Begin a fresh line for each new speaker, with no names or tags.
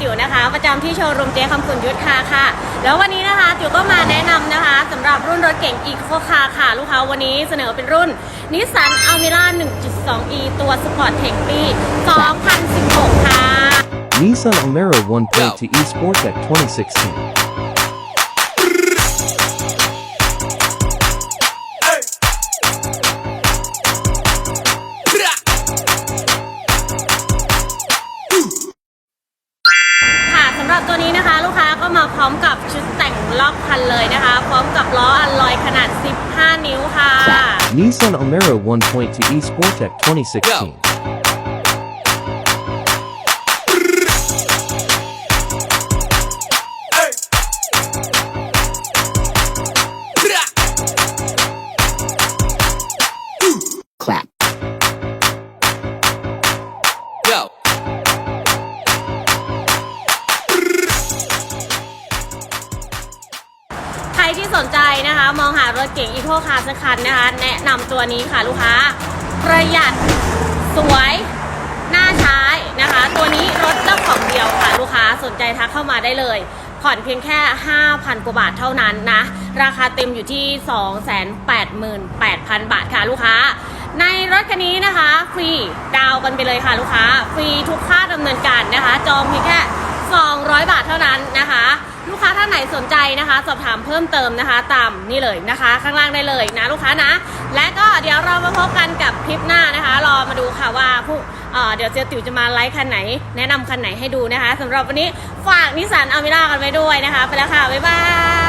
ติ๋วนะคะ ประจำที่โชว์รูมเจ๊คำคุณยุทธค่ะค่ะ แล้ววันนี้นะคะติ๋วก็มาแนะนำนะคะสำหรับรุ่นรถเก่งอีโคคาค่ะ ลูกค้าวันนี้เสนอเป็นรุ่นนิสสันอัลมิร่า 1.2e ตัวสปอร์ตเทคปี2016 ค่ะ
Nissan Almera 1.2 eSport at 2016.
หรับตัวนี้นะคะ ลูกค้าก็มาพร้อมกับชุดแต่งรอบคันเลยนะคะ พร้อมกับล้ออัลลอยขนาด 15 นิ้วค่ะ
Nissan Almera 1.2 eSport at 2016.
ที่สนใจนะคะ มองหารถเก๋งอีโคคาร์สักคันนะคะ แนะนำตัวนี้ค่ะลูกค้า ประหยัดสวยน่าใช้นะคะ ตัวนี้รถเจ้าของเดียวค่ะ ลูกค้าสนใจทักเข้ามาได้เลย ผ่อนเพียงแค่ 5,000 กว่าบาทเท่านั้นนะ ราคาเต็มอยู่ที่ 288,000 บาทค่ะลูกค้า ในรถคันนี้นะคะ ฟรีดาวกันไปเลยค่ะลูกค้า ฟรีทุกค่าดำเนินการนะคะ จองเพียงแค่ 200 บาทเท่านั้นนะคะ ลูกค้าท่านไหนสนใจนะคะ สอบถามเพิ่มเติมนะคะตามนี่เลยนะคะ ข้างล่างได้เลยนะลูกค้านะ และก็เดี๋ยวเรามาพบกันกับคลิปหน้านะคะ รอมาดูค่ะว่าผู้เดี๋ยวเจ๊ติ๋วจะมาไลฟ์คันไหน แนะนำคันไหนให้ดูนะคะสำหรับวันนี้ฝากนิสสันอ l มิรากันไว้ด้วยนะคะ ไปแล้วค่ะ บ๊ายบาย